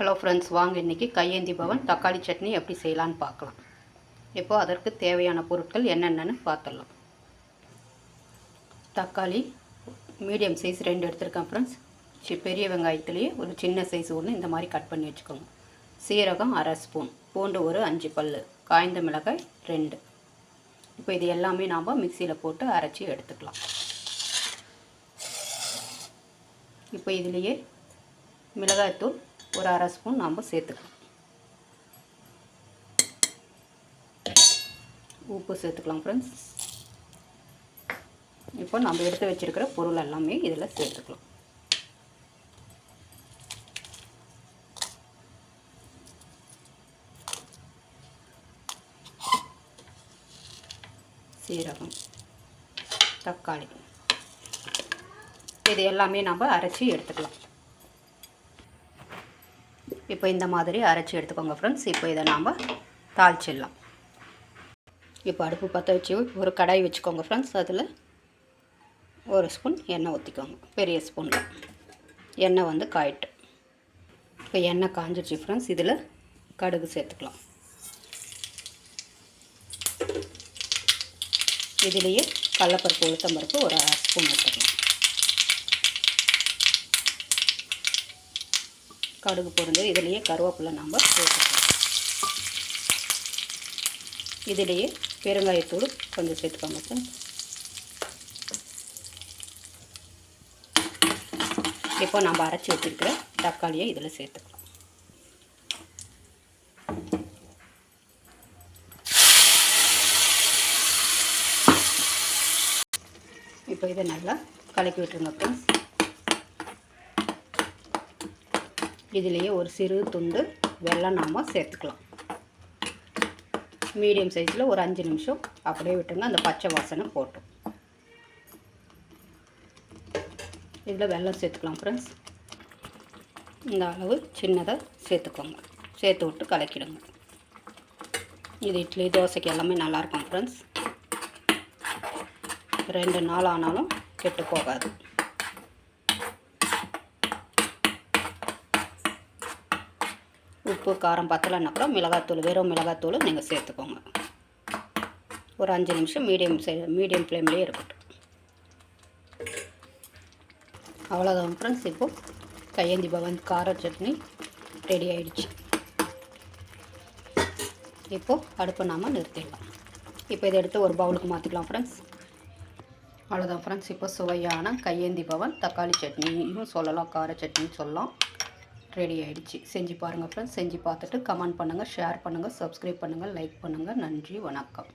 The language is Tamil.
ஹலோ ஃப்ரெண்ட்ஸ் வாங்க இன்றைக்கி கையேந்தி பவன் தக்காளி சட்னி எப்படி செய்யலான்னு பார்க்கலாம். இப்போது அதற்கு தேவையான பொருட்கள் என்னென்னு பார்த்துடலாம். தக்காளி மீடியம் சைஸ் ரெண்டு எடுத்திருக்கேன் ஃப்ரெண்ட்ஸ். சி பெரிய வெங்காயத்துலேயே ஒரு சின்ன சைஸ் ஒன்று இந்த மாதிரி கட் பண்ணி வச்சுக்கோங்க. சீரகம் அரை ஸ்பூன் பூண்டு ஒரு அஞ்சு பல் காய்ந்த மிளகாய் ரெண்டு. இப்போ இது எல்லாமே நாம் மிக்சியில் போட்டு அரைச்சி எடுத்துக்கலாம். இப்போ இதுலேயே மிளகாய்த்தூள் ஒரு அரை ஸ்பூன் நாம் சேர்த்துக்கலாம். உப்பு சேர்த்துக்கலாம் ஃப்ரெண்ட்ஸ் இப்போ நம்ம எடுத்து வச்சுருக்கிற பொருள் எல்லாமே இதில் சேர்த்துக்கலாம். சீரகம் தக்காளி. இது எல்லாமே நம்ம அரைச்சி எடுத்துக்கலாம். இப்போ இந்த மாதிரி அரைச்சி எடுத்துக்கோங்க ஃப்ரெண்ட்ஸ் இப்போ இதை நாம் தாளிச்சிடலாம். இப்போ அடுப்பு பற்ற வச்சு ஒரு கடாய் வச்சுக்கோங்க ஃப்ரெண்ட்ஸ் அதில் ஒரு ஸ்பூன் எண்ணெய் ஊற்றிக்கோங்க பெரிய ஸ்பூனில். எண்ணெய் வந்து காயிட்டு. இப்போ எண்ணெய் காஞ்சிடுச்சு ஃப்ரெண்ட்ஸ் இதில் கடுகு சேர்த்துக்கலாம். இதுலேயே கடலப்பருப்பு உளுத்தம்பருப்பு ஒரு அரை ஸ்பூன் எடுத்துக்கலாம். கடுகு பொருந்து இதுலேயே கருவேப்பிலை நாம் சேர்த்துக்கலாம். இதுலேயே பெருங்காயத்தூள் கொஞ்சம் சேர்த்துக்கோங்க சார் இப்போ நம்ம அரைச்சி வச்சுருக்கிற தக்காளியை இதில் சேர்த்துக்கலாம். இப்போ இதை நல்லா கலக்கி விட்டுருங்க ஃப்ரெண்ட்ஸ் இதுலேயே ஒரு சிறு துண்டு வெல்லம் நாம் சேர்த்துக்கலாம். மீடியம் சைஸில் ஒரு அஞ்சு நிமிஷம் அப்படியே விட்டுருங்க. அந்த பச்சை வாசனை போட்டோம். இதில் வெல்லம் சேர்த்துக்கலாம் ஃப்ரெண்ட்ஸ் இந்த அளவு சின்னதாக சேர்த்துக்கோங்க. சேர்த்து விட்டு கலக்கிடுங்க. இது இட்லி தோசைக்கு எல்லாமே நல்லாயிருக்கும் ஃப்ரெண்ட்ஸ் ரெண்டு நாள் ஆனாலும் கெட்டு போகாது. உப்பு காரம் பத்தலைன்னா கூட மிளகாத்தூள் வெறும் மிளகாத்தூள் நீங்கள் சேர்த்துக்கோங்க. ஒரு அஞ்சு நிமிஷம் மீடியம் மீடியம் ஃப்ளேம்லேயே இருக்கட்டும். அவ்வளோதான் ஃப்ரெண்ட்ஸ் இப்போது கையேந்தி பவன் கார சட்னி ரெடி ஆகிடுச்சு இப்போது அடுப்பை நாம் நிறுத்திடலாம். இப்போ இதை எடுத்து ஒரு பவுலுக்கு மாற்றிக்கலாம் ஃப்ரெண்ட்ஸ் அவ்வளோதான் ஃப்ரெண்ட்ஸ் இப்போ சுவையான கையேந்தி பவன் தக்காளி சட்னியும் சொல்லலாம் கார சட்னியும் சொல்லலாம். ரெடி ஆகிடுச்சு செஞ்சு பாருங்கள் ஃப்ரெண்ட்ஸ் செஞ்சு பார்த்துட்டு கமெண்ட் பண்ணுங்கள் ஷேர் பண்ணுங்கள் சப்ஸ்கிரைப் பண்ணுங்கள் லைக் பண்ணுங்கள் நன்றி வணக்கம்.